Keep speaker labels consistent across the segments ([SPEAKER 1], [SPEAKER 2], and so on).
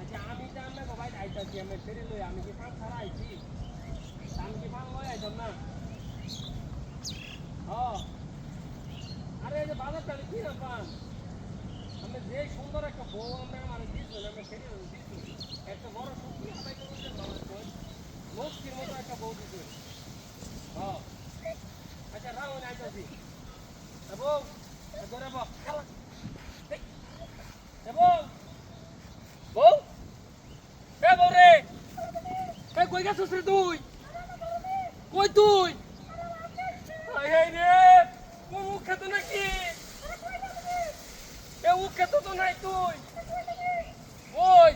[SPEAKER 1] আচ্ছা আমি তো আমরা সবাই আইতাছি আমি ফেরে লই, আমি কি ফান ছাড়া আইছি? আমি কি ফান লই আইতাম না? আরে, এই যে বাজারটা কি না পান আমি যে সুন্দর একটা বউ আমরা আমার দিয়েছিল আমি ফেরে দিয়েছি। একটা বড় শক্তি আদায় করতে লক্ষ্মীর মতো একটা বউ দিয়েছিল আচ্ছা রাও আইতাছি বউ ধরে বউ খেলা এ বউ বউ এ বউ রে এ কই গেছিস রে তুই? কই তুই? হাই রে। কোন মুখ খেতো নাকি? এ মুখ খেতো তো নাই তুই। ওই।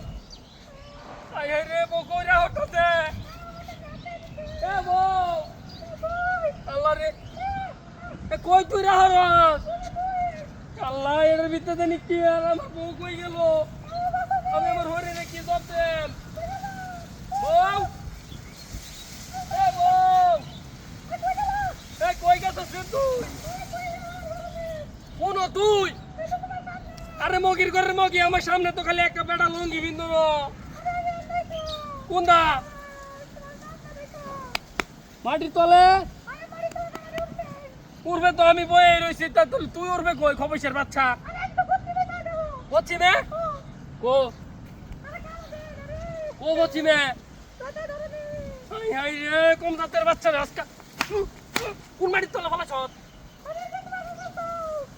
[SPEAKER 1] আই রে, বউ কই রা হঠাতে। এ বউ। আল্লাহ রে। এ কই তুই রা আল্লাহ, এর ভিতরে জানি আর আমার বউ কই গেল? আমি আমার হরিণে কি জব দেন এ বউ এ কই গেছিস রে তুই কোন তুই? আরে মগির ঘরের মগি, আমার সামনে তো খালি একটা বেটা লঙ্গি বিন্দু কোন দা মাটির তলে? উড়বে তো আমি বয়ে রয়েছি তা তুই উড়বে কই? খবসের বাচ্চা। বলছি মে কো ও বলছি মে হাই হাই রে, কম জাতের বাচ্চা রে আজকা। কোন মাটির তলে ভালো ছত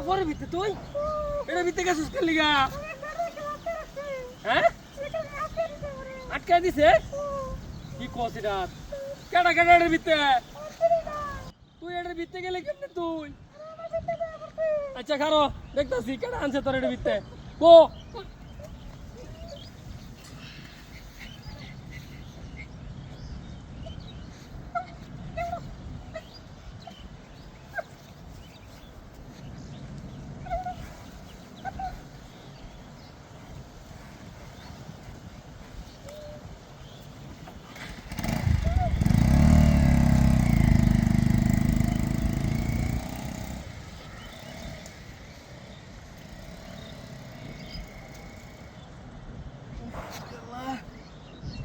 [SPEAKER 1] কাপড়ের ভিতরে তুই? এটা ভিতরে গেছিস কে লিগা? হ্যাঁ? আটকায় দিছে? কি কস এটা? কেডা কেডা এটার ভিতরে? তুই এটার ভিতরে গেলে কেমনে তুই? আচ্ছা খারো, দেখতাছি, কেডা আনছে তোর এটার ভিতরে? কো?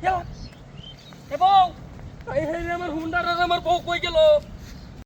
[SPEAKER 1] এ বউ এই হে আমার হুন্ডার আর আমার বউ কই গেল